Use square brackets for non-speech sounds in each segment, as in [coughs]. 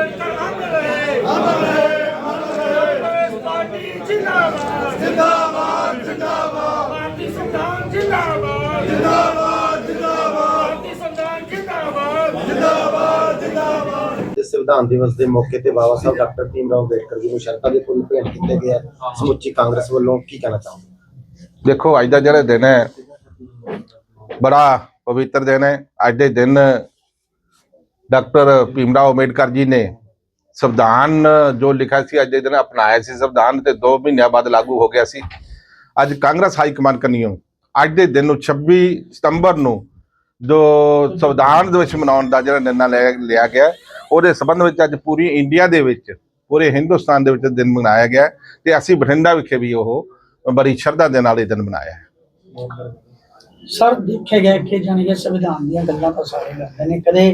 ਅੰਬੇਡਕਰ ਅਮਰ ਰਹੇ ਅਮਰ ਰਹੇ ਕਾਂਗਰਸ ਪਾਰਟੀ ਜਿੰਦਾਬਾਦ ਜਿੰਦਾਬਾਦ। ਜਿੰਦਾਬਾਦ ਭਾਰਤੀ ਸੰਵਿਧਾਨ ਜਿੰਦਾਬਾਦ ਜਿੰਦਾਬਾਦ ਜਿੰਦਾਬਾਦ ਭਾਰਤੀ ਸੰਵਿਧਾਨ ਜਿੰਦਾਬਾਦ ਤੇ ਸੰਵਿਧਾਨ ਦਿਵਸ ਦੇ ਮੌਕੇ ਤੇ ਬਾਬਾ ਸਾਹਿਬ ਡਾਕਟਰ ਭੀਮ ਅੰਬੇਡਕਰ ਜੀ ਨੂੰ ਸ਼ਰਧਾ ਫੁੱਲ ਭੇਂਟ ਕੀਤੇ ਗਏ ਆ। ਸਮੁੱਚੀ ਕਾਂਗਰਸ ਵੱਲੋਂ ਕੀ ਕਹਿਣਾ ਚਾਹੁੰਦੇ ਦੇਖੋ, ਅੱਜ ਦਾ ਜਿਹੜਾ ਦਿਨ ਹੈ, ਬੜਾ ਪਵਿੱਤਰ ਦਿਨ ਹੈ। ਅੱਜ ਦੇ ਦਿਨ ਡਾਕਟਰ ਭੀਮਰਾਓ ਅੰਬੇਡਕਰ ਜੀ ਨੇ ਸੰਵਿਧਾਨ ਜੋ ਲਿਖਿਆ ਸੀ, ਅੱਜ ਦੇ ਦਿਨ ਅਪਣਾਇਆ ਸੀ, ਸੰਵਿਧਾਨ ਤੇ 2 ਮਹੀਨਿਆਂ ਬਾਅਦ ਲਾਗੂ ਹੋ ਗਿਆ ਸੀ। ਅੱਜ ਕਾਂਗਰਸ ਹਾਈ ਕਮਾਂਡ ਕੰਨਿਓ, ਅੱਜ ਦੇ ਦਿਨ ਨੂੰ 26 ਸਤੰਬਰ ਨੂੰ ਜੋ ਸੰਵਿਧਾਨ ਦਿਵਸ ਮਨਾਉਣ ਦਾ ਜਿਹੜਾ ਨਿਰਣਾ ਲਿਆ ਲਿਆ ਗਿਆ, ਉਹਦੇ ਸੰਬੰਧ ਵਿੱਚ ਅੱਜ ਪੂਰੀ ਇੰਡੀਆ ਦੇ ਵਿੱਚ, ਪੂਰੇ ਹਿੰਦੁਸਤਾਨ ਦੇ ਵਿੱਚ ਦਿਨ ਮਨਾਇਆ ਗਿਆ ਹੈ ਤੇ ਅਸੀਂ ਬਠਿੰਡਾ ਵਿਖੇ ਵੀ ਉਹ ਬੜੀ ਸ਼ਰਧਾ ਦੇ ਨਾਲ ਇਹ ਦਿਨ ਮਨਾਇਆ ਹੈ। ਸਰ ਦੇਖਿਆ ਗਿਆ ਕਿ ਜਾਣੀ ਕਿ ਸੰਵਿਧਾਨ ਦੀਆਂ ਗੱਲਾਂ ਤਾਂ ਸਾਰੇ ਕਰਦੇ ਨੇ। ਕਦੇ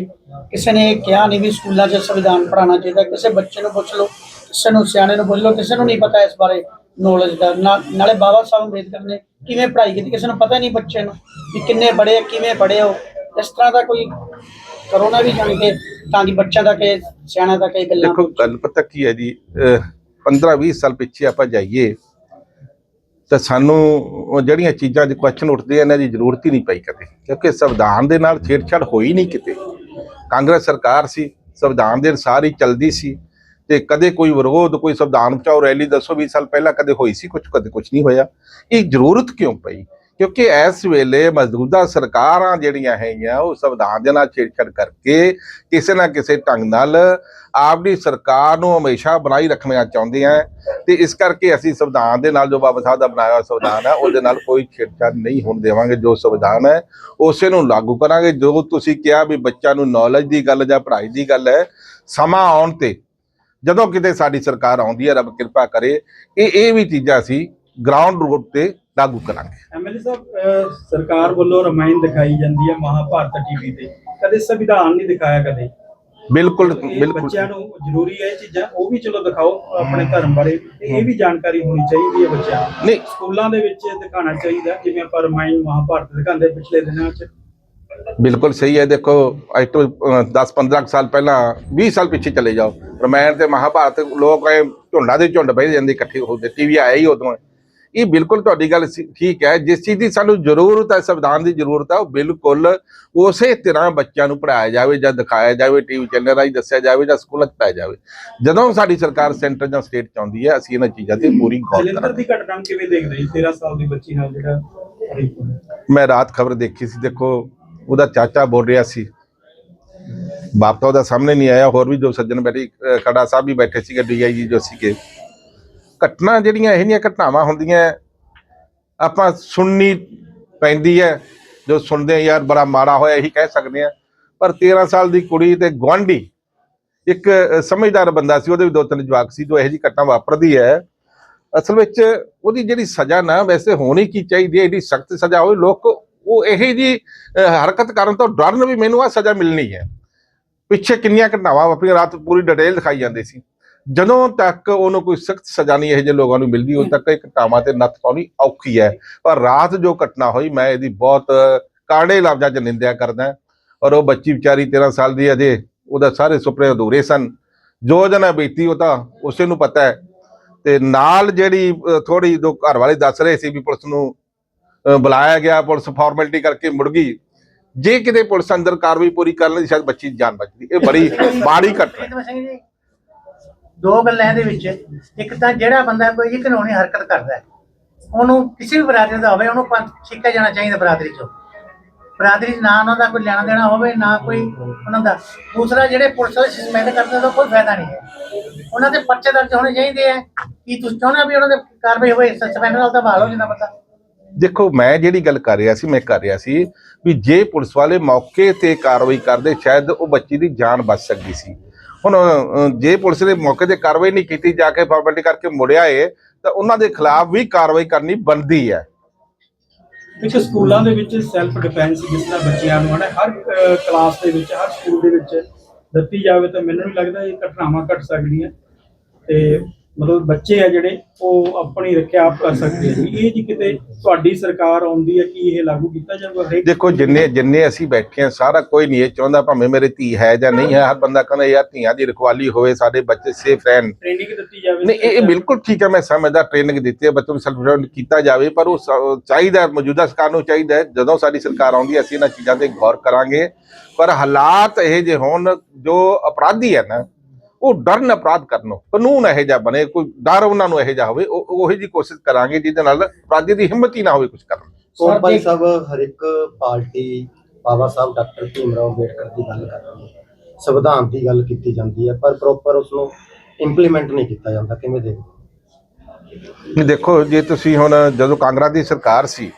ਕਿਸੇ ਨੇ ਕਿਹਾ ਨਹੀਂ ਵੀ ਸਕੂਲਾਂ 'ਚ ਸੰਵਿਧਾਨ ਪੜਾਉਣਾ ਚਾਹੀਦਾ। ਕਿਸੇ ਬੱਚੇ ਨੂੰ ਪੁੱਛ ਲਓ, ਕਿਸੇ ਨੂੰ ਸਿਆਣੇ ਨੂੰ ਪੁੱਛ ਲਓ, ਕਿਸੇ ਨੂੰ ਨਹੀਂ ਪਤਾ ਇਸ ਬਾਰੇ ਨੌਲੇਜ ਦਾ। ਨਾਲੇ ਬਾਬਾ ਸਾਹਿਬ ਅੰਬੇਦਕਰ ਨੇ ਕਿਵੇਂ ਪੜ੍ਹਾਈ ਕੀਤੀ, ਕਿਸੇ ਨੂੰ ਪਤਾ ਨਹੀਂ ਬੱਚੇ ਨੂੰ ਵੀ ਕਿੰਨੇ ਪੜ੍ਹੇ ਕਿਵੇਂ ਪੜ੍ਹੇ ਹੋ ਇਸ ਤਰ੍ਹਾਂ ਦਾ ਕੋਈ ਕਰੋਨਾ ਵੀ ਜਾਣੀ ਕਿ ਤਾਂ ਕਿ ਬੱਚਿਆਂ ਦਾ ਕਿ ਸਿਆਣਾ ਦਾ ਕਿ ਗੱਲਾਂ। ਦੇਖੋ, ਗੱਲ ਪਤਾ ਕੀ ਹੈ ਜੀ 15 20 ਸਾਲ ਪਿੱਛੇ ਆਪਾਂ ਜਾਈਏ ਤਾਂ ਸਾਨੂੰ ਉਹ ਜਿਹੜੀਆਂ ਚੀਜ਼ਾਂ ਦੇ ਕੁਐਸਚਨ ਉੱਠਦੇ ਆ, ਇਹਨਾਂ ਦੀ ਜ਼ਰੂਰਤ ਹੀ ਨਹੀਂ ਪਈ ਕਦੇ। ਕਿਉਂਕਿ ਸੰਵਿਧਾਨ ਦੇ ਨਾਲ ਛੇੜਛਾੜ ਹੋਈ ਨਹੀਂ ਕਿਤੇ। ਕਾਂਗਰਸ ਸਰਕਾਰ ਸੀ, ਸੰਵਿਧਾਨ ਦੇ ਅਨੁਸਾਰ ਹੀ ਚੱਲਦੀ ਸੀ। ਤੇ ਕਦੇ ਕੋਈ ਵਿਰੋਧ, ਕੋਈ ਸੰਵਿਧਾਨ ਬਚਾਓ ਰੈਲੀ ਦੱਸੋ 20 ਸਾਲ ਪਹਿਲਾਂ ਕਦੇ ਹੋਈ ਸੀ ਕੁਝ ਕਦੇ ਕੁਝ ਨਹੀਂ ਹੋਇਆ। ਇਹ ਜ਼ਰੂਰਤ ਕਿਉਂ ਪਈ? ਕਿਉਂਕਿ ਇਸ ਵੇਲੇ ਮੌਜੂਦਾ ਸਰਕਾਰਾਂ ਜਿਹੜੀਆਂ ਹੈਗੀਆਂ, ਉਹ ਸੰਵਿਧਾਨ ਦੇ ਨਾਲ ਛੇੜਛਾੜ ਕਰਕੇ ਕਿਸੇ ਨਾ ਕਿਸੇ ਢੰਗ ਨਾਲ ਆਪਣੀ ਸਰਕਾਰ ਨੂੰ ਹਮੇਸ਼ਾ ਬਣਾਈ ਰੱਖਣਾ ਚਾਹੁੰਦੇ ਆ ਤੇ ਇਸ ਕਰਕੇ ਅਸੀਂ ਸੰਵਿਧਾਨ ਦੇ ਨਾਲ ਜੋ ਬਾਬਾ ਸਾਹਿਬ ਦਾ ਬਣਾਇਆ ਹੋਇਆ ਸੰਵਿਧਾਨ ਹੈ, ਉਹਦੇ ਨਾਲ ਕੋਈ ਛੇੜਛਾੜ ਨਹੀਂ ਹੋਣ ਦੇਵਾਂਗੇ। ਜੋ ਸੰਵਿਧਾਨ ਹੈ, ਉਸੇ ਨੂੰ ਲਾਗੂ ਕਰਾਂਗੇ। ਜੋ ਤੁਸੀਂ ਕਿਹਾ ਵੀ ਬੱਚਾ ਨੂੰ ਨੌਲੇਜ ਦੀ ਗੱਲ ਜਾਂ ਪੜ੍ਹਾਈ ਦੀ ਗੱਲ ਹੈ, ਸਮਾਂ ਆਉਣ ਤੇ ਜਦੋਂ ਕਿਤੇ ਸਾਡੀ ਸਰਕਾਰ ਆਉਂਦੀ ਹੈ, ਰੱਬ ਕਿਰਪਾ ਕਰੇ। ਇਹ ਇਹ ਵੀ ਚੀਜ਼ਾਂ ਅਸੀਂ ਗਰਾਊਂਡ ਰੂਟ ਤੇ ਲਾਗੂ ਕਰਾਂਗੇ। ਐਮਐਲਏ ਸਾਹਿਬ ਸਰਕਾਰ ਵੱਲੋਂ ਰਮਾਇਣ ਦਿਖਾਈ ਜਾਂਦੀ ਹੈ ਮਹਾਭਾਰਤ ਟੀਵੀ ਤੇ। ਕਦੇ ਸੰਵਿਧਾਨ ਨਹੀਂ ਦਿਖਾਇਆ ਕਦੇ? ਬਿਲਕੁਲ ਬਿਲਕੁਲ। ਬੱਚਿਆਂ ਨੂੰ ਜ਼ਰੂਰੀ ਹੈ ਇਹ ਚੀਜ਼ਾਂ ਉਹ ਵੀ ਚਲੋ ਦਿਖਾਓ ਆਪਣੇ ਧਰਮ ਬਾਰੇ। ਇਹ ਵੀ ਜਾਣਕਾਰੀ ਹੋਣੀ ਚਾਹੀਦੀ ਹੈ ਬੱਚਿਆਂ ਨੂੰ। ਨਹੀਂ। ਸਕੂਲਾਂ ਦੇ ਵਿੱਚ ਦਿਖਾਉਣਾ ਚਾਹੀਦਾ ਜਿਵੇਂ ਆਪਾਂ ਰਮਾਇਣ ਮਹਾਭਾਰਤ ਦਿਖਾਉਂਦੇ ਪਿਛਲੇ ਦਿਨਾਂ 'ਚ ਬਿਲਕੁਲ ਸਹੀ ਹੈ ਦੇਖੋ ਅੱਜ ਤੋਂ 10-15 ਸਾਲ ਪਹਿਲਾਂ 20 ਸਾਲ ਪਿੱਛੇ ਚਲੇ ਜਾਓ। ਰਮਾਇਣ ਤੇ ਮਹਾਭਾਰਤ ਲੋਕ ਐ ਝੁੰਡਾਂ ਦੇ ਝੁੰਡ ਬਹਿ ਜਾਂਦੇ ਇਕੱਠੇ ਹੁੰਦੇ ਟੀਵੀ ਆਇਆ ਹੀ ਉਦੋਂ। ਇਹ ਬਿਲਕੁਲ ਤੁਹਾਡੀ ਗੱਲ ਠੀਕ ਹੈ ਜਿਸ ਚੀਜ਼ ਦੀ ਸਾਨੂੰ ਜ਼ਰੂਰਤ ਹੈ ਸੰਵਿਧਾਨ ਦੀ ਜ਼ਰੂਰਤ ਹੈ ਉਹ ਬਿਲਕੁਲ ਉਸੇ ਤਰ੍ਹਾਂ ਬੱਚਿਆਂ ਨੂੰ ਪੜਾਇਆ ਜਾਵੇ ਜਾਂ ਦਿਖਾਇਆ ਜਾਵੇ ਟੀਵੀ ਚੈਨਲ ਰਾਹੀਂ ਦੱਸਿਆ ਜਾਵੇ ਜਾਂ ਸਕੂਲਾਂ 'ਚ ਪਾਇਆ ਜਾਵੇ। ਜਦੋਂ ਸਾਡੀ ਸਰਕਾਰ ਸੈਂਟਰ ਜਾਂ ਸਟੇਟ 'ਚ ਆਉਂਦੀ ਹੈ ਅਸੀਂ ਇਹਨਾਂ ਚੀਜ਼ਾਂ ਤੇ ਪੂਰੀ ਗੌਰ ਕਰਾਂਗੇ। ਦੀ ਘਟਨਾ ਕਿਵੇਂ ਦੇਖਦੇ ਜੀ? 13 ਸਾਲ ਦੀ ਬੱਚੀ ਨਾਲ ਜਿਹੜਾ? ਮੈਂ ਰਾਤ ਖਬਰ ਦੇਖੀ ਸੀ ਦੇਖੋ ਉਹਦਾ ਚਾਚਾ ਬੋਲ ਰਿਹਾ ਸੀ। ਬਾਪ ਤਾਂ ਉਹਦਾ ਸਾਹਮਣੇ ਨਹੀਂ ਆਇਆ ਹੋਰ ਵੀ ਜੋ ਸੱਜਣ ਬੈਠੇ ਖੜਾ ਸਾਹਿਬ ਵੀ ਬੈਠੇ ਸੀਗੇ ਡੀਆਈਜੀ ਜੋ ਸੀਗੇ। ਘਟਨਾ ਜਿਹੜੀਆਂ ਇਹੋ ਜਿਹੀਆਂ ਘਟਨਾਵਾਂ ਹੁੰਦੀਆਂ ਆਪਾਂ ਸੁਣਨੀ ਪੈਂਦੀ ਹੈ। ਜੋ ਸੁਣਦੇ ਆ ਯਾਰ ਬੜਾ ਮਾੜਾ ਹੋਇਆ, ਇਹੀ ਕਹਿ ਸਕਦੇ ਆ ਪਰ 13 ਸਾਲ ਦੀ ਕੁੜੀ ਤੇ ਗਵਾਂਢੀ ਇੱਕ ਸਮਝਦਾਰ ਬੰਦਾ ਸੀ, ਉਹਦੇ ਵੀ ਦੋ ਤਿੰਨ ਜਵਾਕ ਸੀ, ਜੋ ਇਹੋ ਜਿਹੀ ਘਟਨਾ ਵਾਪਰਦੀ ਹੈ। ਅਸਲ ਵਿੱਚ ਉਹਦੀ ਜਿਹੜੀ ਸਜ਼ਾ ਨਾ, ਵੈਸੇ ਹੋਣੀ ਕੀ ਚਾਹੀਦੀ ਹੈ, ਇਹਦੀ ਸਖਤ ਸਜ਼ਾ ਹੋਵੇ, ਲੋਕ ਉਹ ਇਹੋ ਜੀ ਹਰਕਤ ਕਰਨ ਤੋਂ ਡਰਨ ਵੀ ਮੈਨੂੰ ਆ ਸਜ਼ਾ ਮਿਲਣੀ ਹੈ। ਪਿੱਛੇ ਕਿੰਨੀਆਂ ਘਟਨਾਵਾਂ ਵਾਪਰੀਆਂ, ਰਾਤ ਪੂਰੀ ਡਿਟੇਲ ਦਿਖਾਈ ਜਾਂਦੀ ਸੀ। ਜਦੋਂ ਤੱਕ ਉਹਨੂੰ ਕੋਈ ਸਖਤ ਸਜ਼ਾ ਨਹੀਂ ਇਹੋ ਜਿਹੇ ਲੋਕਾਂ ਨੂੰ ਮਿਲਦੀ ਉਦੋਂ ਤੱਕ ਇਹ ਘਟਨਾਵਾਂ ਤੇ ਨੱਥ ਪਾਉਣੀ ਔਖੀ ਹੈ। ਪਰ ਰਾਤ ਜੋ ਘਟਨਾ ਹੋਈ ਮੈਂ ਇਹਦੀ ਬਹੁਤ ਕਾੜੇ ਲਫ਼ਜ਼ਾਂ 'ਚ ਨਿੰਦਿਆ ਕਰਦਾ ਔਰ ਉਹ ਬੱਚੀ ਵਿਚਾਰੀ 13 ਸਾਲ ਦੀ ਅਜੇ ਉਹਦਾ ਸਾਰੇ ਸੁਪਨੇ ਅਧੂਰੇ ਸਨ। ਜੋ ਜਨਾ ਬੀਤੀ ਉਹ ਤਾਂ ਉਸੇ ਨੂੰ ਪਤਾ ਹੈ। ਤੇ ਨਾਲ ਜਿਹੜੀ ਥੋੜੀ ਜੋ ਘਰ ਵਾਲੇ ਦੱਸ ਰਹੇ ਸੀ ਵੀ ਪੁਲਿਸ ਨੂੰ ਬੁਲਾਇਆ ਗਿਆ ਪੁਲਿਸ ਫਾਰਮੈਲਿਟੀ ਕਰਕੇ ਮੁੜ ਗਈ। ਜੇ ਕਿਤੇ ਪੁਲਿਸ ਅੰਦਰ ਕਾਰਵਾਈ ਪੂਰੀ ਕਰ ਲੈਂਦੀ ਸ਼ਾਇਦ ਬੱਚੀ ਦੀ ਜਾਨ ਬਚਦੀ। ਇਹ ਬੜੀ [laughs] ਮਾੜੀ ਘਟਨਾ ਹੈ। ਦੋ ਗੱਲਾਂ ਇਹਦੇ ਵਿੱਚ। ਇੱਕ ਤਾਂ ਜਿਹੜਾ ਬੰਦਾ ਕੋਈ ਜੀ ਕਾਨੂੰਨੀ ਹਰਕਤ ਕਰਦਾ ਹੈ, ਉਹਨੂੰ ਕਿਸੇ ਵੀ ਬਰਾਦਰੀ ਦਾ ਹੋਵੇ, ਉਹਨੂੰ ਪੰਥ ਛਿੱਕਿਆ ਜਾਣਾ ਚਾਹੀਦਾ ਬਰਾਦਰੀ ਚੋਂ। ਬਰਾਦਰੀ 'ਚ ਨਾ ਉਹਨਾਂ ਦਾ ਕੋਈ ਲੈਣਾ ਦੇਣਾ ਹੋਵੇ, ਨਾ ਕੋਈ ਉਹਨਾਂ ਦਾ। ਦੂਸਰਾ, ਜਿਹੜੇ ਪੁਲਿਸ ਵਾਲੇ ਸਸਪੈਂਡ ਕਰਦੇ ਉਹਦਾ ਕੋਈ ਫਾਇਦਾ ਨਹੀਂ ਹੈ। ਉਹਨਾਂ ਦੇ ਪਰਚੇ ਦਰਜ ਹੋਣੇ ਚਾਹੀਦੇ ਆ ਕੀ ਤੁਸੀਂ ਚਾਹੁੰਦੇ ਵੀ ਉਹਨਾਂ ਦੇ ਕਾਰਵਾਈ ਹੋਵੇ? ਸਸਪੈਂਡ ਨਾਲ ਤਾਂ ਬਹਾਲ ਹੋ ਜਾਂਦਾ ਬੰਦਾ। ਦੇਖੋ, ਮੈਂ ਜਿਹੜੀ ਗੱਲ ਕਰ ਰਿਹਾ ਸੀ, ਮੈਂ ਕਰ ਰਿਹਾ ਸੀ ਵੀ ਜੇ ਪੁਲਿਸ ਵਾਲੇ ਮੌਕੇ ਤੇ ਕਾਰਵਾਈ ਕਰਦੇ, ਸ਼ਾਇਦ ਉਹ ਬੱਚੀ ਦੀ ਜਾਨ ਬਚ ਸਕਦੀ ਸੀ। ਹੁਣ ਜੇ ਪੁਲਿਸ ਨੇ ਮੌਕੇ ਤੇ ਕਾਰਵਾਈ ਨਹੀਂ ਕੀਤੀ, ਜਾ ਕੇ ਫਾਰਮੈਲਿਟੀ ਕਰਕੇ ਮੁੜਿਆ ਏ, ਤਾਂ ਉਹਨਾਂ ਦੇ ਖਿਲਾਫ ਵੀ ਕਾਰਵਾਈ ਕਰਨੀ ਬਣਦੀ ਹੈ। ਇੱਕ ਸਕੂਲਾਂ ਦੇ ਵਿੱਚ ਸੈਲਫ ਡਿਫੈਂਸ ਜਿਸ ਤਰ੍ਹਾਂ ਬੱਚਿਆਂ ਨੂੰ ਹਨਾ, ਹਰ ਕਲਾਸ ਦੇ ਵਿੱਚ, ਹਰ ਸਕੂਲ ਦੇ ਵਿੱਚ ਦਿੱਤੀ ਜਾਵੇ ਤਾਂ ਮੈਨੂੰ ਨਹੀਂ ਲੱਗਦਾ ਇਹ ਘਟਨਾਵਾਂ ਘਟ ਸਕਦੀਆਂ। ਤੇ ਮਤਲਬ ਬੱਚੇ ਆ ਜਿਹੜੇ ਉਹ ਆਪਣੀ ਰੱਖਿਆ ਆਪ ਕਰ ਸਕਦੇ ਆ ਇਹ ਜੀ ਕਿਤੇ ਤੁਹਾਡੀ ਸਰਕਾਰ ਆਉਂਦੀ ਹੈ ਕਿ ਇਹ ਲਾਗੂ ਕੀਤਾ ਜਾਊਗਾ ਹਰੇਕ ਦੇਖੋ ਜਿੰਨੇ ਜਿੰਨੇ ਅਸੀਂ ਬੈਠੇ ਆ ਸਾਰਾ ਕੋਈ ਨਹੀਂ ਇਹ ਚਾਹੁੰਦਾ ਭਾਵੇਂ ਮੇਰੇ ਧੀ ਹੈ ਜਾਂ ਨਹੀਂ ਹੈ। ਹਰ ਬੰਦਾ ਕਹਿੰਦਾ ਯਾਰ ਧੀਆਂ ਦੀ ਰਖਵਾਲੀ ਹੋਵੇ ਸਾਡੇ ਬੱਚੇ ਸੇਫ ਰਹਿਣ। ਟ੍ਰੇਨਿੰਗ ਦਿੱਤੀ ਜਾਵੇ ਨਹੀਂ ਇਹ ਇਹ ਬਿਲਕੁਲ ਠੀਕ ਹੈ ਮੈਂ ਸਮਝਦਾ ਟ੍ਰੇਨਿੰਗ ਦਿੱਤੀ ਹੈ ਬੱਚੋਂ ਨੂੰ ਸੈਲਫ ਕੀਤਾ ਜਾਵੇ ਪਰ ਉਹ ਚਾਹੀਦਾ ਹੈ, ਮੌਜੂਦਾ ਸਰਕਾਰ ਨੂੰ ਚਾਹੀਦਾ ਹੈ, ਜਦੋਂ ਸਾਡੀ ਸਰਕਾਰ ਆਉਂਦੀ ਅਸੀਂ ਇਹਨਾਂ ਚੀਜ਼ਾਂ ਤੇ ਗੌਰ ਕਰਾਂਗੇ। ਪਰ ਹਾਲਾਤ ਇਹ ਜੇ ਹੋਣ ਜੋ ਅਪਰਾਧੀ ਹੈ ਨਾ ਉਹ ਡਰਨ ਅਪਰਾਧ ਕਰਨੋਂ ਕਾਨੂੰਨ ਇਹੋ ਜਿਹਾ ਬਣੇ ਕੋਈ ਡਰ ਉਹਨਾਂ ਨੂੰ ਇਹੋ ਜਿਹਾ ਹੋਵੇ ਉਹ ਉਹੀ ਜੀ ਕੋਸ਼ਿਸ਼ ਕਰਾਂਗੇ ਜਿਹਦੇ ਨਾਲ ਅਪਰਾਧੀ ਦੀ ਹਿੰਮਤ ਹੀ ਨਾ ਹੋਵੇ ਕੁਝ ਕਰਨ। ਕੋਟ ਭਾਈ ਸਾਹਿਬ ਹਰ ਇੱਕ ਪਾਰਟੀ ਬਾਬਾ ਸਾਹਿਬ ਡਾਕਟਰ ਭੀਮਰਾਓ ਅੰਬੇਡਕਰ ਦੀ ਗੱਲ ਕਰਦੀ ਹੈ ਸੰਵਿਧਾਨ ਦੀ ਗੱਲ ਕੀਤੀ ਜਾਂਦੀ ਹੈ ਪਰ ਪ੍ਰੋਪਰ ਉਸ ਨੂੰ ਇੰਪਲੀਮੈਂਟ ਨਹੀਂ ਕੀਤਾ ਜਾਂਦਾ। ਕਿਵੇਂ ਦੇਖਦੇ ਦੇਖੋ ਜੇ ਤੁਸੀਂ ਹੁਣ ਜਦੋਂ ਕਾਂਗਰਸ ਦੀ ਸਰਕਾਰ ਸੀ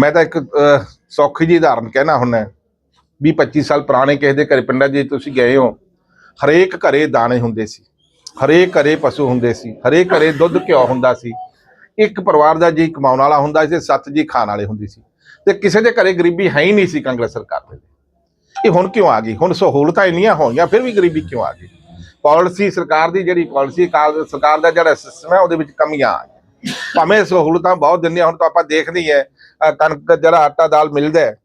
ਮੈਂ ਤਾਂ ਇੱਕ ਸੌਖੀ ਜੀ ਉਦਾਹਰਨ ਕਹਿਣਾ ਹੁੰਨਾ ਵੀ 25 ਸਾਲ ਪੁਰਾਣੇ ਕਿਸੇ ਦੇ ਘਰੇ ਪਿੰਡਾਂ ਜੇ ਤੁਸੀਂ ਗਏ ਹੋ ਹਰੇਕ ਘਰੇ ਦਾਣੇ ਹੁੰਦੇ ਸੀ, ਹਰੇਕ ਘਰੇ ਪਸ਼ੂ ਹੁੰਦੇ ਸੀ, ਹਰੇਕ ਘਰੇ ਦੁੱਧ ਘਿਓ ਹੁੰਦਾ ਸੀ। ਇੱਕ ਪਰਿਵਾਰ ਦਾ ਜੀ ਕਮਾਉਣ ਵਾਲਾ ਹੁੰਦਾ ਸੀ ਤੇ ਸੱਤ ਜੀ ਖਾਣ ਵਾਲੇ ਹੁੰਦੇ ਸੀ। ਤੇ ਕਿਸੇ ਦੇ ਘਰੇ ਗਰੀਬੀ ਹੈ ਹੀ ਨਹੀਂ ਸੀ ਕਾਂਗਰਸ ਸਰਕਾਰ ਦੇ ਇਹ ਹੁਣ ਕਿਉਂ ਆ ਗਈ? ਹੁਣ ਸਹੂਲਤਾਂ ਇੰਨੀਆਂ ਹੋਈਆਂ ਫਿਰ ਵੀ ਗਰੀਬੀ ਕਿਉਂ ਆ ਗਈ? ਪਾਲਿਸੀ ਸਰਕਾਰ ਦੀ ਜਿਹੜੀ ਪਾਲਿਸੀ ਸਰਕਾਰ ਦਾ ਜਿਹੜਾ ਸਿਸਟਮ ਹੈ, ਉਹਦੇ ਵਿੱਚ ਕਮੀਆਂ ਆ ਗਈਆਂ। ਭਾਵੇਂ ਸਹੂਲਤਾਂ ਬਹੁਤ ਦਿੰਦੀਆਂ ਹੁਣ ਤਾਂ ਆਪਾਂ ਦੇਖਦੇ ਹੀ ਹੈ ਆਹ ਕਣਕ, ਜਿਹੜਾ ਆਟਾ, ਦਾਲ ਮਿਲਦਾ ਹੈ।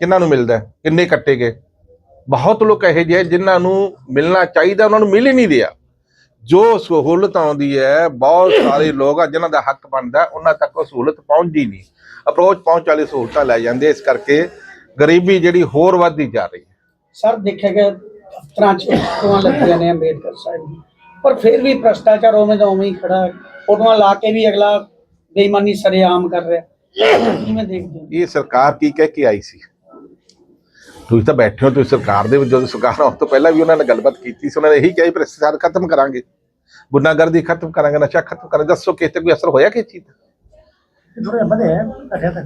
ਕਿੰਨਾਂ ਨੂੰ ਮਿਲਦਾ ਕਿੰਨੇ ਕੱਟੇ ਗਏ? ਬਹੁਤ ਲੋਕ ਇਹੋ ਜਿਹੇ ਜਿਨ੍ਹਾਂ ਨੂੰ ਮਿਲਣਾ ਚਾਹੀਦਾ ਉਹਨਾਂ ਨੂੰ ਮਿਲ ਹੀ ਨਹੀਂ ਰਿਹਾ। ਜੋ ਸਹੂਲਤ ਆਉਂਦੀ ਹੈ ਬਹੁਤ ਸਾਰੇ ਲੋਕ ਆ ਜਿਨ੍ਹਾਂ ਦਾ ਹੱਕ ਬਣਦਾ ਉਹਨਾਂ ਤੱਕ ਉਹ ਸਹੂਲਤ ਪਹੁੰਚਦੀ ਨਹੀਂ। ਅਪਰੋਚ ਪਹੁੰਚ ਵਾਲੀ ਸਹੂਲਤਾਂ ਲੈ ਜਾਂਦੇ ਇਸ ਕਰਕੇ ਗਰੀਬੀ ਜਿਹੜੀ ਹੋਰ ਵੱਧਦੀ ਜਾ ਰਹੀ ਹੈ। ਸਰ ਦੇਖਿਆ ਗਿਆ ਦਫ਼ਤਰਾਂ 'ਚ ਫੋਟੋਆਂ ਲੱਗੀਆਂ ਨੇ ਅੰਬੇਦਕਰ ਸਾਹਿਬ ਦੀ। ਪਰ ਫਿਰ ਵੀ ਭ੍ਰਸ਼ਟਾਚਾਰ ਉਵੇਂ ਦਾ ਉਵੇਂ ਹੀ ਖੜਾ। ਫੋਟੋਆਂ ਲਾ ਕੇ ਵੀ ਅਗਲਾ ਬੇਈਮਾਨੀ ਸਰੇਆਮ ਕਰ ਰਿਹਾ ਇਹ ਸਰਕਾਰ ਕੀ ਕਹਿ ਕੇ ਆਈ ਸੀ? ਤੁਸੀਂ ਤਾਂ ਬੈਠੇ ਹੋ ਤੁਸੀਂ ਸਰਕਾਰ ਦੇ ਵਿੱਚ ਜਦੋਂ ਸਰਕਾਰ ਆਉਣ ਤੋਂ ਪਹਿਲਾਂ ਵੀ ਉਹਨਾਂ ਨੇ ਗੱਲਬਾਤ ਕੀਤੀ ਸੀ ਉਹਨਾਂ ਨੇ ਇਹੀ ਕਿਹਾ ਭ੍ਰਿਸ਼ਟਾਚਾਰ ਖਤਮ ਕਰਾਂਗੇ। ਗੁੰਡਾਗਰਦੀ ਖਤਮ ਕਰਾਂਗੇ ਨਸ਼ਾ ਖਤਮ ਕਰਾਂਗੇ। ਦੱਸੋ ਕਿਤੇ ਤੇ ਕੋਈ ਅਸਰ ਹੋਇਆ ਕਿ ਚੀਜ਼ ਦਾ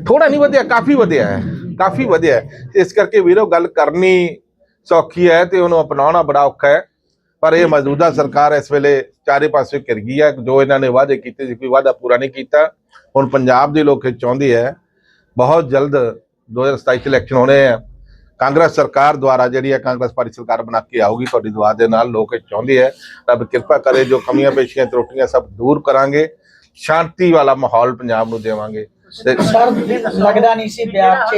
ਥੋੜਾ ਨਹੀਂ। ਵਧਿਆ ਕਾਫੀ ਵਧਿਆ ਹੈ ਕਾਫੀ ਵਧਿਆ ਹੈ। ਇਸ ਕਰਕੇ ਵੀਰੋ ਗੱਲ ਕਰਨੀ ਸੌਖੀ ਹੈ ਤੇ ਉਹਨੂੰ ਅਪਣਾਉਣਾ ਬੜਾ ਔਖਾ ਹੈ। ਪਰ ਇਹ ਮੌਜੂਦਾ ਸਰਕਾਰ ਇਸ ਵੇਲੇ ਚਾਰੇ ਪਾਸੇ ਘਿਰ ਗਈ ਹੈ। ਜੋ ਇਹਨਾਂ ਨੇ ਵਾਅਦੇ ਕੀਤੇ ਸੀ ਕੋਈ ਵਾਅਦਾ ਪੂਰਾ ਨਹੀਂ ਕੀਤਾ। ਹੁਣ ਪੰਜਾਬ ਦੇ ਲੋਕ ਇਹ ਚਾਹੁੰਦੇ ਹੈ ਬਹੁਤ ਜਲਦ 2027 ਚ ਇਲੈਕਸ਼ਨ ਹੋਣੇ ਆ ਕਾਂਗਰਸ ਸਰਕਾਰ ਦੁਆਰਾ ਜਿਹੜੀ ਹੈ ਕਾਂਗਰਸ ਪਾਰਟੀ ਸਰਕਾਰ ਬਣਾ ਕੇ ਆਊਗੀ ਤੁਹਾਡੀ ਦੁਆ ਦੇ ਨਾਲ ਲੋਕ ਚਾਹੁੰਦੇ ਹੈ ਰੱਬ ਕਿਰਪਾ ਕਰੇ ਜੋ ਕਮੀਆਂ ਪੇਸ਼ੀਆਂ ਤਰੁੱਟੀਆਂ ਸਭ ਦੂਰ ਕਰਾਂਗੇ ਸ਼ਾਂਤੀ ਵਾਲਾ ਮਾਹੌਲ ਪੰਜਾਬ ਨੂੰ ਦੇਵਾਂਗੇ। ਸਰ ਲੱਗਦਾ ਨਹੀਂ ਸੀ ਬਿਆਨ 'ਚ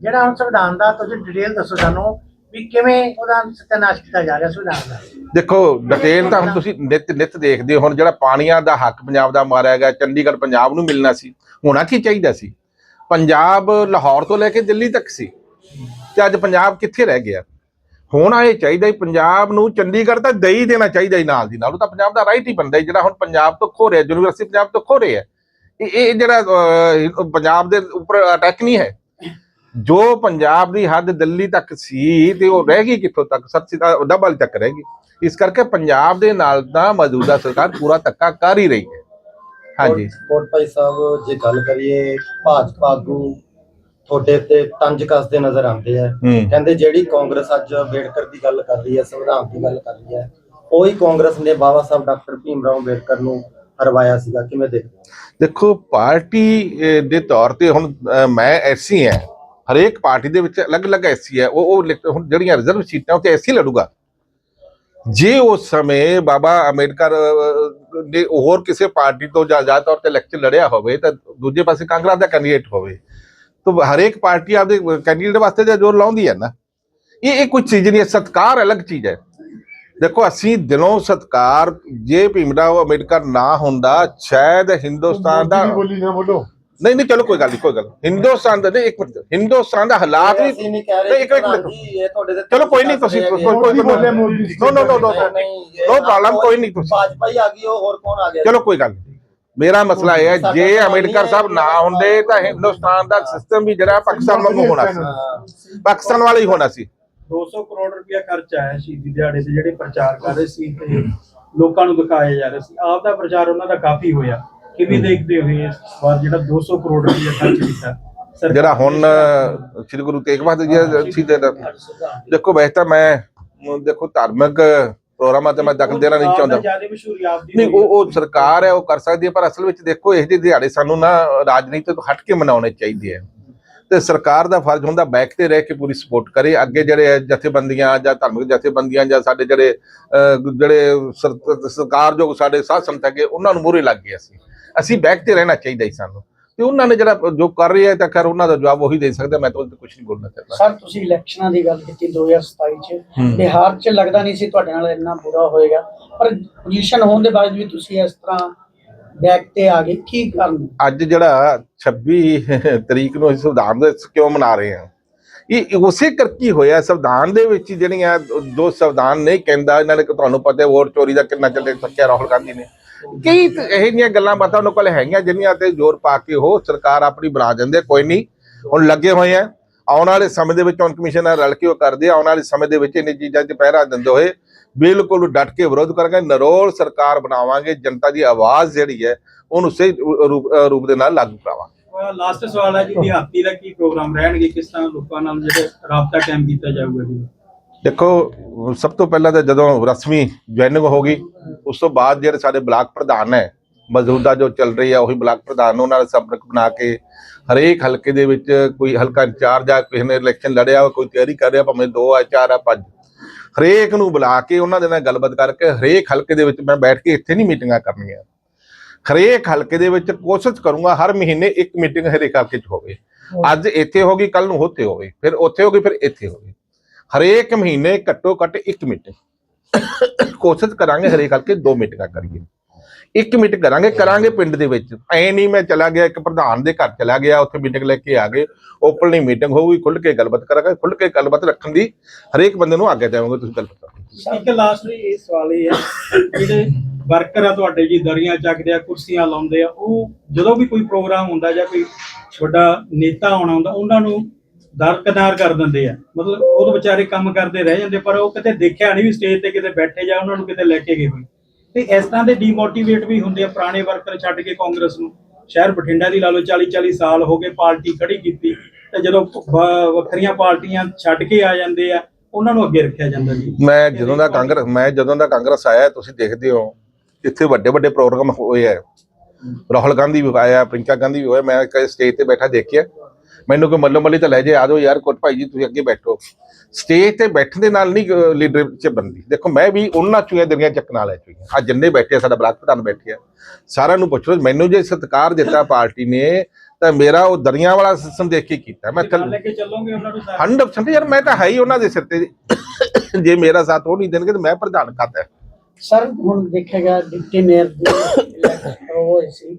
ਜਿਹੜਾ ਹੁਣ ਸੰਵਿਧਾਨ ਦਾ ਤੁਸੀਂ ਡਿਟੇਲ ਦੱਸੋ ਸਾਨੂੰ ਵੀ ਕਿਵੇਂ ਉਹਦਾ ਸਤਿਆਨਾਸ਼ ਕੀਤਾ ਜਾ ਰਿਹਾ ਸੰਵਿਧਾਨ ਦਾ। ਦੇਖੋ ਡਿਟੇਲ ਤਾਂ ਹੁਣ ਤੁਸੀਂ ਨਿਤ ਨਿਤ ਦੇਖਦੇ ਹੋ ਹੁਣ ਜਿਹੜਾ ਪਾਣੀਆਂ ਦਾ ਹੱਕ ਪੰਜਾਬ ਦਾ ਮਾਰਿਆ ਗਿਆ ਚੰਡੀਗੜ੍ਹ ਪੰਜਾਬ ਨੂੰ ਮਿਲਣਾ ਸੀ ਹੋਣਾ ਕੀ ਚਾਹੀਦਾ ਸੀ? ਪੰਜਾਬ ਲਾਹੌਰ ਤੋਂ ਲੈ ਕੇ ਦਿੱਲੀ ਤੱਕ ਸੀ। ਤੇ ਅੱਜ ਪੰਜਾਬ ਕਿੱਥੇ ਰਹਿ ਗਿਆ? ਹੋਣਾ ਇਹ ਚਾਹੀਦਾ ਹੀ ਪੰਜਾਬ ਨੂੰ ਚੰਡੀਗੜ੍ਹ ਤਾਂ ਦਈ ਦੇਣਾ ਚਾਹੀਦਾ ਹੀ ਨਾਲ ਦੀ ਨਾਲ। ਉਹ ਤਾਂ ਪੰਜਾਬ ਦਾ ਰਾਈਟ ਹੀ ਬਣਦਾ ਜਿਹੜਾ ਹੁਣ ਪੰਜਾਬ ਤੋਂ ਖੋ ਰਿਹਾ, ਯੂਨੀਵਰਸਿਟੀ ਪੰਜਾਬ ਤੋਂ ਖੋ ਰਿਹਾ। ਇਹ ਇਹ ਜਿਹੜਾ ਪੰਜਾਬ ਦੇ ਉੱਪਰ ਅਟੈਕ ਨਹੀਂ ਹੈ। ਜੋ ਪੰਜਾਬ ਦੀ ਹੱਦ ਦਿੱਲੀ ਤੱਕ ਸੀ ਤੇ ਉਹ ਰਹਿ ਗਈ ਕਿੱਥੋਂ ਤੱਕ? ਸੱਚੀ ਦਾ ਡਬਲ ਤੱਕ ਰਹਿ ਗਈ। ਇਸ ਕਰਕੇ ਪੰਜਾਬ ਦੇ ਨਾਲ ਤਾਂ ਮੌਜੂਦਾ ਸਰਕਾਰ ਪੂਰਾ ਧੱਕਾ ਕਰ ਹੀ ਰਹੀ ਹੈ। ਹਾਂਜੀ। ਕੋਟ ਭਾਈ ਸਾਹਿਬ ਜੇ ਗੱਲ ਕਰੀਏ ਭਾਜਪਾ ਆਗੂ ਤੁਹਾਡੇ ਤੇ ਤੰਜ ਕੱਸਦੇ ਨਜ਼ਰ ਆਉਂਦੇ ਆ। ਕਹਿੰਦੇ ਜਿਹੜੀ ਕਾਂਗਰਸ ਅੱਜ ਅੰਬੇਡਕਰ ਦੀ ਗੱਲ ਕਰ ਰਹੀ ਹੈ ਸੰਵਿਧਾਨ ਦੀ ਗੱਲ ਕਰ ਰਹੀ ਹੈ ਉਹੀ ਕਾਂਗਰਸ ਨੇ ਬਾਬਾ ਸਾਹਿਬ ਡਾਕਟਰ ਭੀਮਰਾਓ ਅੰਬੇਡਕਰ ਨੂੰ ਹਰਵਾਇਆ ਸੀਗਾ। ਕਿਵੇਂ ਦੇਖਦੇ ਦੇਖੋ ਪਾਰਟੀ ਦੇ ਤੌਰ ਤੇ ਹੁਣ ਮੈਂ ਐਸੀ ਹੈ। ਹਰੇਕ ਪਾਰਟੀ ਦੇ ਵਿੱਚ ਅਲੱਗ-ਅਲੱਗ ਐਸੀ ਹੈ। ਉਹ ਉਹ ਹੁਣ ਜਿਹੜੀਆਂ ਰਿਜ਼ਰਵ ਸੀਟਾਂ ਉੱਤੇ ਐਸੀ ਲੜੂਗਾ। ਜੇ ਉਸ ਸਮੇਂ ਬਾਬਾ ਅੰਬੇਡਕਰ ਨੇ ਹੋਰ ਕਿਸੇ ਪਾਰਟੀ ਤੋਂ ਜ਼ਿਆਦਾ ਤੌਰ ਤੇ ਇਲੈਕਸ਼ਨ ਲੜਿਆ ਹੋਵੇ ਤਾਂ ਦੂਜੇ ਪਾਸੇ ਕਾਂਗਰਸ ਦਾ ਕੈਂਡੀਡੇਟ ਹੋਵੇ। ਤਾਂ ਹਰੇਕ ਪਾਰਟੀ ਆਪਦੇ ਕੈਂਡੀਡੇਟ ਵਾਸਤੇ ਤਾਂ ਜ਼ੋਰ ਲਾਉਂਦੀ ਹੈ ਨਾ। ਇਹ ਇਹ ਕੁਝ ਚੀਜ਼ ਨਹੀਂ ਹੈ, ਸਤਕਾਰ ਅਲੱਗ ਚੀਜ਼ ਹੈ। ਦੇਖੋ, ਅਸੀਂ ਦਿਲੋਂ ਸਤਕਾਰ, ਜੇ ਭੀਮਰਾਓ ਅੰਬੇਡਕਰ ਨਾ ਹੁੰਦਾ, ਸ਼ਾਇਦ ਹਿੰਦੁਸਤਾਨ ਦਾ ਬੋਲੀ ਨਾ ਬੋਲੋ। ਨਹੀਂ ਨਹੀਂ ਚਲੋ ਕੋਈ ਗੱਲ ਨਹੀਂ ਕੋਈ ਗੱਲ। ਹਿੰਦੁਸਤਾਨ ਦਾ ਨਹੀਂ ਇੱਕ ਮਿੰਟ ਹਿੰਦੁਸਤਾਨ ਦਾ ਹਾਲਾਤ ਵੀ ਅਸੀਂ ਨਹੀਂ ਕਹਿ ਨਹੀਂ, ਰਹੇ ਇੱਕ- ਇੱਕ ਮਿੰਟ। ਜੀ ਇਹ ਤੁਹਾਡੇ ਤੇ ਚਲੋ ਕੋਈ ਨਹੀਂ ਤੁਸੀਂ ਕੋਈ ਕੋਈ ਨੋ ਨੋ ਨੋ ਨੋ ਨੋ ਪ੍ਰੋਬਲਮ ਕੋਈ ਨਹੀਂ ਤੁਸੀਂ। ਭਾਜਪਾ ਹੀ ਆ ਗਈ ਉਹ ਹੋਰ ਕੌਣ ਆ ਗਿਆ? ਚਲੋ ਕੋਈ ਗੱਲ ਮੇਰਾ ਮਸਲਾ ਇਹ ਹੈ ਜੇ ਅੰਬੇਡਕਰ ਸਾਹਿਬ ਨਾ ਹੁੰਦੇ ਤਾਂ ਹਿੰਦੁਸਤਾਨ ਦਾ ਸਿਸਟਮ ਵੀ ਜਿਹੜਾ ਪਾਕਿਸਤਾਨ ਵਾਂਗੂ ਹੋਣਾ ਸੀ। ਪਾਕਿਸਤਾਨ ਵਾਲਾ ਹੀ ਹੋਣਾ ਸੀ। 200 ਕਰੋੜ ਰੁਪਇਆ ਖਰਚ ਆਇਆ ਸ਼ਹੀਦੀ ਦਿਹਾੜੇ ਤੇ ਜਿਹੜੇ ਪ੍ਰਚਾਰ ਕਰ ਰਹੇ ਸੀ ਤੇ ਲੋਕਾਂ ਨੂੰ ਦਿਖਾਇਆ ਜਾ ਰਿਹਾ ਸੀ। ਆਪ ਦਾ ਪ੍ਰਚਾਰ ਉਹਨਾਂ ਦਾ ਕਾਫੀ ਹੋਇਆ। ਕਿਵੇਂ ਦੇਖਦੇ ਹੋ ਇਸ ਵਾਰ ਜਿਹੜਾ 200 ਕਰੋੜ ਰੁਪਇਆ ਖਰਚ ਕੀਤਾ? ਜਿਹੜਾ ਹੁਣ ਸ੍ਰੀ ਗੁਰੂ ਤੇਗ ਬਹਾਦਰ ਜੀ ਸੀ ਦੇ ਦੇਖੋ ਵੈਸੇ ਤਾਂ ਮੈਂ ਦੇਖੋ ਧਾਰਮਿਕ ਪ੍ਰੋਗਰਾਮਾਂ ਤੇ ਮੈਂ ਦਖਲ ਦੇਣਾ ਨਹੀਂ ਚਾਹੁੰਦਾ। ਨਹੀਂ ਹੈ। ਉਹ ਉਹ ਸਰਕਾਰ ਹੈ ਉਹ ਕਰ ਸਕਦੀ ਹੈ ਪਰ ਅਸਲ ਵਿੱਚ ਦੇਖੋ ਇਹ ਜਿਹੇ ਦਿਹਾੜੇ ਸਾਨੂੰ ਨਾ ਰਾਜਨੀਤੀ ਤੋਂ ਹਟ ਕੇ ਮਨਾਉਣੇ ਚਾਹੀਦੇ ਆ। ਤੇ ਸਰਕਾਰ ਦਾ ਫਰਜ਼ ਹੁੰਦਾ ਬੈਕ ਤੇ ਰਹਿ ਕੇ ਪੂਰੀ ਸਪੋਰਟ ਕਰੇ। ਅੱਗੇ ਜਿਹੜੇ ਜਥੇਬੰਦੀਆਂ ਜਾਂ ਧਾਰਮਿਕ ਜਥੇਬੰਦੀਆਂ ਜਾਂ ਸਾਡੇ ਜਿਹੜੇ ਜਿਹੜੇ ਸਰ- ਸਰਕਾਰ ਜੋ ਸਾਡੇ ਸਾਧ ਸੰਤ ਹੈਗੇ ਉਹਨਾਂ ਨੂੰ ਮੂਹਰੇ ਲੱਗ ਗਏ ਅਸੀਂ। ਅਸੀਂ ਬੈਕ ਤੇ ਰਹਿਣਾ ਚਾਹੀਦਾ ਸੀ ਸਾਨੂੰ। ਤੇ ਉਹਨਾਂ ਨੇ ਜਿਹੜਾ ਜੋ ਕਰ ਰਹੇ ਹੈ ਤਾਂ ਖੈਰ ਉਹਨਾਂ ਦਾ ਜਵਾਬ ਉਹੀ ਦੇ ਸਕਦੇ ਮੈਂ ਤਾਂ ਉਹਦੇ ਕੁਝ ਨਹੀਂ ਬੋਲਣਾ ਚਾਹੁੰਦਾ। ਸਰ ਤੁਸੀਂ ਇਲੈਕਸ਼ਨਾਂ ਦੀ ਗੱਲ ਕੀਤੀ 2027 ਚ। ਬਿਹਾਰ ਚ ਲੱਗਦਾ ਨਹੀਂ ਸੀ ਤੁਹਾਡੇ ਨਾਲ ਇੰਨਾ ਬੁਰਾ ਹੋਏਗਾ। ਪਰ ਪੋਜੀਸ਼ਨ ਹੋਣ ਦੇ ਬਾਵਜੂਦ ਵੀ ਤੁਸੀਂ ਇਸ ਤਰ੍ਹਾਂ ਬੈਕ ਤੇ ਆ ਗਏ ਕੀ ਕਾਰਨ? ਅੱਜ ਜਿਹੜਾ 26 ਤਰੀਕ ਨੂੰ ਸੰਵਿਧਾਨ ਦਿਵਸ ਕਿਉਂ ਮਨਾ ਰਹੇ ਹਾਂ? ਇਹ ਉਸੇ ਕਰਕੇ ਹੋਇਆ ਸੰਵਿਧਾਨ ਦੇ ਵਿੱਚ ਜਿਹੜੀਆਂ ਜੋ ਸੰਵਿਧਾਨ ਨਹੀਂ ਕਹਿੰਦਾ ਇਹਨਾਂ ਨੇ ਤੁਹਾਨੂੰ ਪਤਾ ਹੈ ਵੋਟ ਚੋਰੀ ਦਾ ਕਿੰਨਾ ਚੱਲੇ ਸੱਚਿਆ ਰਾਹੁਲ ਗਾਂਧੀ ਨੇ। ਕਈ ਤੇ ਇਹੋ ਗੱਲਾਂ ਬਾਤਾਂ ਉਹਨਾਂ ਕੋਲ ਹੈਗੀਆਂ, ਜਿੰਨੀਆਂ ਤੇ ਜ਼ੋਰ ਪਾ ਕੇ ਉਹ ਸਰਕਾਰ ਆਪਣੀ ਬਣਾ ਦਿੰਦੇ ਕੋਈ ਨਹੀਂ। ਹੁਣ ਲੱਗੇ ਹੋਏ ਆ, ਆਉਣ ਵਾਲੇ ਸਮੇਂ ਦੇ ਵਿੱਚ ਚੋਣ ਕਮਿਸ਼ਨ ਨਾਲ ਰਲ ਕੇ ਉਹ ਕਰਦੇ ਆਉਣ ਵਾਲੇ ਸਮੇਂ ਦੇ ਵਿੱਚ ਇਹਨਾਂ ਚੀਜ਼ਾਂ 'ਚ ਪਹਿਰਾ ਦਿੰਦੇ ਹੋਏ ਬਿਲਕੁਲ ਡਟ ਕੇ ਵਿਰੋਧ ਕਰਾਂਗੇ ਨਰੋਲ ਸਰਕਾਰ ਬਣਾਵਾਂਗੇ, ਜਨਤਾ ਦੀ ਆਵਾਜ਼ ਜਿਹੜੀ ਹੈ, ਉਹਨੂੰ ਸਹੀ ਰੂਪ ਰੂਪ ਦੇ ਨਾਲ ਲਾਗੂ ਕਰਾਵਾਂਗੇ। ਲਾਸਟ ਸਵਾਲ ਹੈ ਜੀ, ਦਿਹਾਤੀ ਦਾ ਕੀ ਪ੍ਰੋਗਰਾਮ ਰਹਿਣਗੇ, ਕਿਸ ਤਰ੍ਹਾਂ ਲੋਕਾਂ ਨਾਲ ਜਿਹੜੇ ਰਾਬਤਾ ਕਾਇਮ ਕੀਤਾ ਜਾਊਗਾ ਜੀ? ਦੇਖੋ ਸਭ ਤੋਂ ਪਹਿਲਾਂ ਤਾਂ ਜਦੋਂ ਰਸਮੀ ਜੁਆਇਨਿੰਗ ਹੋ ਗਈ ਉਸ ਤੋਂ ਬਾਅਦ ਜਿਹੜੇ ਸਾਡੇ ਬਲਾਕ ਪ੍ਰਧਾਨ ਹੈ ਮੌਜੂਦਾ ਜੋ ਚੱਲ ਰਹੀ ਹੈ ਉਹੀ ਬਲਾਕ ਪ੍ਰਧਾਨ ਉਹਨਾਂ ਨਾਲ ਸੰਪਰਕ ਬਣਾ ਕੇ ਹਰੇਕ ਹਲਕੇ ਦੇ ਵਿੱਚ ਕੋਈ ਹਲਕਾ ਇੰਚਾਰਜ ਆ ਕਿਸੇ ਨੇ ਇਲੈਕਸ਼ਨ ਲੜਿਆ ਕੋਈ ਤਿਆਰੀ ਕਰ ਰਿਹਾ ਭਾਵੇਂ ਦੋ ਆ ਚਾਰ ਆ ਪੰਜ। ਹਰੇਕ ਨੂੰ ਬੁਲਾ ਕੇ ਉਹਨਾਂ ਦੇ ਨਾਲ ਗੱਲਬਾਤ ਕਰਕੇ ਹਰੇਕ ਹਲਕੇ ਦੇ ਵਿੱਚ ਮੈਂ ਬੈਠ ਕੇ ਇੱਥੇ ਨਹੀਂ ਮੀਟਿੰਗਾਂ ਕਰਨੀਆਂ। ਹਰੇਕ ਹਲਕੇ ਦੇ ਵਿੱਚ ਕੋਸ਼ਿਸ਼ ਕਰੂੰਗਾ ਹਰ ਮਹੀਨੇ ਇੱਕ ਮੀਟਿੰਗ ਹਰੇਕ ਹਲਕੇ 'ਚ ਹੋਵੇ। ਅੱਜ ਇੱਥੇ ਹੋਗੀ ਕੱਲ ਨੂੰ ਉੱਥੇ ਹੋਵੇ ਫਿਰ ਉੱਥੇ ਹੋਗੀ ਫਿਰ ਇੱਥੇ ਹੋਵੇ ਹਰੇਕ ਮਹੀਨੇ ਘੱਟੋ ਘੱਟ ਇੱਕ ਮੀਟਿੰਗ। ਕੋਸ਼ਿਸ਼ ਕਰਾਂਗੇ ਹਰੇਕ ਹਲਕੇ ਦੋ ਮੀਟਿੰਗਾਂ ਕਰੀਏ। ਇੱਕ ਮੀਟਿੰਗ ਕਰਾਂਗੇ ਕਰਾਂਗੇ ਪਿੰਡ ਦੇ ਵਿੱਚ। ਐ ਨਹੀਂ ਮੈਂ ਚਲਾ ਗਿਆ, ਇੱਕ ਪ੍ਰਧਾਨ ਦੇ ਘਰ ਚਲਾ ਗਿਆ, ਉੱਥੇ ਮੀਟਿੰਗ ਲੈ ਕੇ ਆ ਗਏ। ਓਪਨਲੀ ਮੀਟਿੰਗ ਹੋਊਗੀ ਖੁੱਲ ਕੇ ਗੱਲਬਾਤ ਕਰਾਂਗੇ ਖੁੱਲ ਕੇ ਗੱਲਬਾਤ ਰੱਖਣ ਦੀ ਹਰੇਕ ਬੰਦੇ ਨੂੰ ਆਗਿਆ ਦੇਵਾਂਗੇ, ਤੁਸੀਂ ਗੱਲਬਾਤ ਇੱਕ ਲਾਸਟਲੀ ਇਹ ਸਵਾਲ ਇਹ ਹੈ, ਜਿਹੜੇ ਵਰਕਰ ਆ ਤੁਹਾਡੇ ਜੀ, ਦਰੀਆਂ ਚੱਕਦੇ ਆ, ਕੁਰਸੀਆਂ ਲਾਉਂਦੇ ਆ, ਉਹ ਜਦੋਂ ਵੀ ਕੋਈ ਪ੍ਰੋਗਰਾਮ ਹੁੰਦਾ ਜਾਂ ਕੋਈ ਵੱਡਾ ਨੇਤਾ ਆਉਣਾ ਹੁੰਦਾ, ਉਹਨਾਂ ਨੂੰ ਦਰਕਨਾਰ ਕਰ ਦਿੰਦੇ ਆ। ਮਤਲਬ ਉਹ ਵਿਚਾਰੇ ਕੰਮ ਕਰਦੇ ਰਹਿ ਜਾਂਦੇ, ਪਰ ਉਹ ਕਿਤੇ ਦੇਖਿਆ ਨਹੀਂ ਵੀ ਸਟੇਜ ਤੇ ਕਿਤੇ ਬੈਠੇ ਜਾਂ ਉਹਨਾਂ ਨੂੰ ਕਿਤੇ ਲੈ ਕੇ ਗਏ ਹੋਏ। ਤੇ ਇਸ ਤਰ੍ਹਾਂ ਦੇ ਡੀਮੋਟੀਵੇਟ ਵੀ ਹੁੰਦੇ ਆ ਪੁਰਾਣੇ ਵਰਕਰ ਛੱਡ ਕੇ ਕਾਂਗਰਸ ਨੂੰ। ਸ਼ਹਿਰ ਬਠਿੰਡਾ ਦੀ ਲਾ ਲਓ 40 40 ਸਾਲ ਹੋ ਗਏ ਪਾਰਟੀ ਖੜੀ ਕੀਤੀ, ਤੇ ਜਦੋਂ ਵੱਖਰੀਆਂ ਪਾਰਟੀਆਂ ਛੱਡ ਕੇ ਆ ਜਾਂਦੇ ਆ, ਉਹਨਾਂ ਨੂੰ ਅੱਗੇ ਰੱਖਿਆ ਜਾਂਦਾ ਜੀ ਮੈਂ ਜਦੋਂ ਦਾ ਕਾਂਗਰਸ ਮੈਂ ਜਦੋਂ ਦਾ ਕਾਂਗਰਸ ਆਇਆ, ਤੁਸੀਂ ਦੇਖਦੇ ਹੋ, ਇੱਥੇ ਵੱਡੇ ਵੱਡੇ ਪ੍ਰੋਗਰਾਮ ਹੋਏ ਆ। ਰਾਹੁਲ ਗਾਂਧੀ ਵੀ ਆਇਆ ਪ੍ਰਿੰਕਾ ਗਾਂਧੀ ਵੀ ਹੋਇਆ, ਮੈਂ ਕਦੇ ਸਟੇਜ ਤੇ ਬੈਠਾ ਦੇਖਿਆ। ਮੈਨੂੰ ਕੋਈ ਮੱਲੋ ਮੱਲੀ ਤਾਂ ਲੈ ਜੇ ਆ ਜਾਓ ਯਾਰ ਕੋਟ ਭਾਈ ਜੀ ਤੁਸੀਂ ਅੱਗੇ ਬੈਠੋ। ਸਟੇਜ ਤੇ ਬੈਠਣ ਦੇ ਨਾਲ ਨਹੀਂ ਲੀਡਰਸ਼ਿਪ ਬਣਦੀ ਦੇਖੋ ਮੈਂ ਵੀ ਉਹਨਾਂ ਚੋਂ ਦਰੀਆਂ ਚੱਕਣ ਵਾਲੇ ਚੋਂ ਆ ਜਿੰਨੇ ਬੈਠੇ ਸਾਡਾ ਬਲਾਕ ਪ੍ਰਧਾਨ ਬੈਠੇ ਆ। ਸਾਰਿਆਂ ਨੂੰ ਪੁੱਛ ਲਓ ਮੈਨੂੰ ਜੇ ਸਤਿਕਾਰ ਦਿੱਤਾ ਪਾਰਟੀ ਨੇ ਤਾਂ ਮੇਰਾ ਉਹ ਦਰੀਆਂ ਵਾਲਾ ਸਿਸਟਮ ਦੇਖ ਕੇ ਕੀਤਾ। ਮੈਂ ਥੱਲੇ ਲੈ ਕੇ ਚੱਲੋਗੇ ਉਹਨਾਂ ਨੂੰ ਸਾਰੇ? 100% ਯਾਰ ਮੈਂ ਤਾਂ ਹੈ ਹੀ ਉਹਨਾਂ ਦੇ ਸਿਰ ਤੇ। ਜੇ ਮੇਰਾ ਸਾਥ ਉਹ ਨਹੀਂ ਦੇਣਗੇ ਤਾਂ ਮੈਂ ਪ੍ਰਧਾਨ ਕਰਦਾ ਸਰ ਹੁਣ ਦੇਖੇਗਾ ਡਿਪਟੀ ਮੇਅਰ ਦੇ [coughs] ਹੋਏ ਸੀ।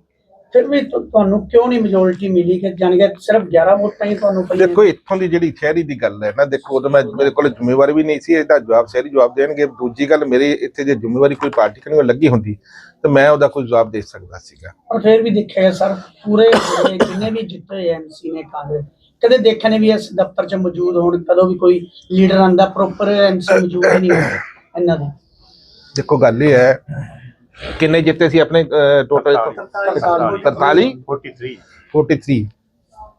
ਫਿਰ ਵੀ ਤੁ- ਤੁਹਾਨੂੰ ਕਿਉਂ ਨਹੀਂ ਮੈਜੋਰਿਟੀ ਮਿਲੀ ਕਿ ਜਾਣੀ ਕਿ ਸਿਰਫ 11 ਵੋਟਾਂ ਹੀ ਤੁਹਾਨੂੰ ਪਈਆਂ? ਦੇਖੋ ਇੱਥੋਂ ਦੀ ਜਿਹੜੀ ਸ਼ਹਿਰੀ ਦੀ ਗੱਲ ਹੈ ਨਾ ਦੇਖੋ ਉਦੋਂ ਮੈਂ ਮੇਰੇ ਕੋਲ ਜ਼ਿੰਮੇਵਾਰੀ ਵੀ ਨਹੀਂ ਸੀ ਇਹਦਾ ਜਵਾਬ ਸ਼ਹਿਰੀ ਜਵਾਬ ਦੇਣਗੇ। ਦੂਜੀ ਗੱਲ ਮੇਰੀ ਇੱਥੇ ਜੇ ਜ਼ਿੰਮੇਵਾਰੀ ਕੋਈ ਪਾਰਟੀ ਕਨੀ ਲੱਗੀ ਹੁੰਦੀ ਤਾਂ ਮੈਂ ਉਹਦਾ ਕੋਈ ਜਵਾਬ ਦੇ ਸਕਦਾ ਸੀਗਾ। ਪਰ ਫਿਰ ਵੀ ਦੇਖਿਆ ਸਰ ਪੂਰੇ ਜਿਹੜੇ ਜਿੰਨੇ ਵੀ ਜਿੱਤੇ ਐਮਸੀ ਨੇ ਕਾਂਗਰਸ ਕਦੇ ਦੇਖਿਆ ਨਹੀਂ ਵੀ ਇਸ ਦਫ਼ਤਰ 'ਚ ਮੌਜੂਦ ਹੋਣ ਕਦੋਂ ਵੀ ਕੋਈ ਲੀਡਰ ਆਂਦਾ ਪ੍ਰੋਪਰ ਐਮਸੀ ਮੌਜੂਦ ਨਹੀਂ ਹੁੰਦੇ ਇਹਨਾਂ ਦੇ। ਦੇਖੋ ਗੱਲ ਇਹ ਹੈ ਕਿੰਨੇ ਜਿੱਤੇ ਸੀ ਆਪਣੇ ਟੋਟਲ 43 43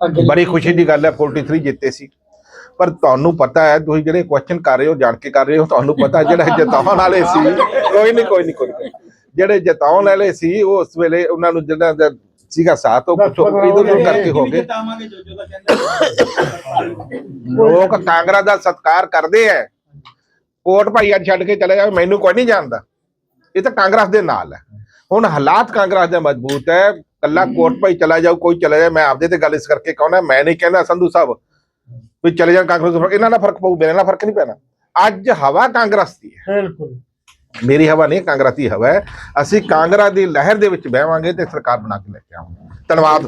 ਅੱਗੇ ਬੜੀ ਖੁਸ਼ੀ ਦੀ ਗੱਲ ਹੈ 43 ਜਿੱਤੇ ਸੀ। ਪਰ ਤੁਹਾਨੂੰ ਪਤਾ ਹੈ ਤੁਸੀਂ ਜਿਹੜੇ ਕੁਐਸਚਨ ਕਰ ਰਹੇ ਹੋ ਜਾਣ ਕੇ ਕਰ ਰਹੇ ਹੋ ਤੁਹਾਨੂੰ ਪਤਾ ਜਿਹੜਾ ਜਿਤਾਉਣ ਵਾਲੇ ਸੀ। ਕੋਈ ਨਹੀਂ ਕੋਈ ਨਹੀਂ ਕੋਈ ਜਿਹੜੇ ਜਿਤਾਉਣ ਵਾਲੇ ਸੀ ਉਹ ਉਸ ਵੇਲੇ ਉਹਨਾਂ ਨੂੰ ਜਿਹੜਾ ਦਾ ਸੀਗਾ ਸਾਥ ਉਹ ਕੁਝ ਇਧਰ ਉਧਰ ਕਰਕੇ ਹੋ ਗਏ। ਲੋਕ ਕਾਂਗਰਸ ਦਾ ਸਤਿਕਾਰ ਕਰਦੇ ਐ। ਕੋਟ ਭਾਈਆ ਛੱਡ ਕੇ ਚਲੇ ਜਾਵੇ ਮੈਨੂੰ ਕੋਈ ਨਹੀਂ ਜਾਣਦਾ। ਇਹ ਤਾਂ ਕਾਂਗਰਸ ਦੇ ਨਾਲ ਹੈ। ਹੁਣ ਹਾਲਾਤ ਕਾਂਗਰਸ ਦੇ ਮਜ਼ਬੂਤ ਹੈ ਕੱਲਾ ਕੋਟ ਭਾਈ ਚਲਾ ਜਾਓ ਕੋਈ ਚਲਾ ਜਾਏ ਮੈਂ ਆਪਦੇ ਤੇ ਗੱਲ ਇਸ ਕਰਕੇ ਕਹਣਾ ਮੈਂ ਨਹੀਂ ਕਹਿੰਦਾ ਸੰਧੂ ਸਾਹਿਬ ਵੀ ਚਲੇ ਜਾਣ ਕਾਂਗਰਸ ਦਾ ਫ਼ਰਕ ਇਹਨਾਂ ਨਾਲ ਫ਼ਰਕ ਪਊ ਮੇਰੇ ਨਾਲ ਫ਼ਰਕ ਨਹੀਂ ਪੈਣਾ। ਅੱਜ ਹਵਾ ਕਾਂਗਰਸ ਦੀ ਹੈ। ਬਿਲਕੁਲ। ਮੇਰੀ ਹਵਾ ਨਹੀਂ ਕਾਂਗਰਸ ਦੀ ਹਵਾ ਹੈ। ਅਸੀਂ ਕਾਂਗਰਸ ਦੀ ਲਹਿਰ ਦੇ ਵਿੱਚ ਬਹਿਵਾਂਗੇ ਤੇ ਸਰਕਾਰ ਬਣਾ ਕੇ ਲੈ ਕੇ ਆਵਾਂਗੇ। ਧੰਨਵਾਦ।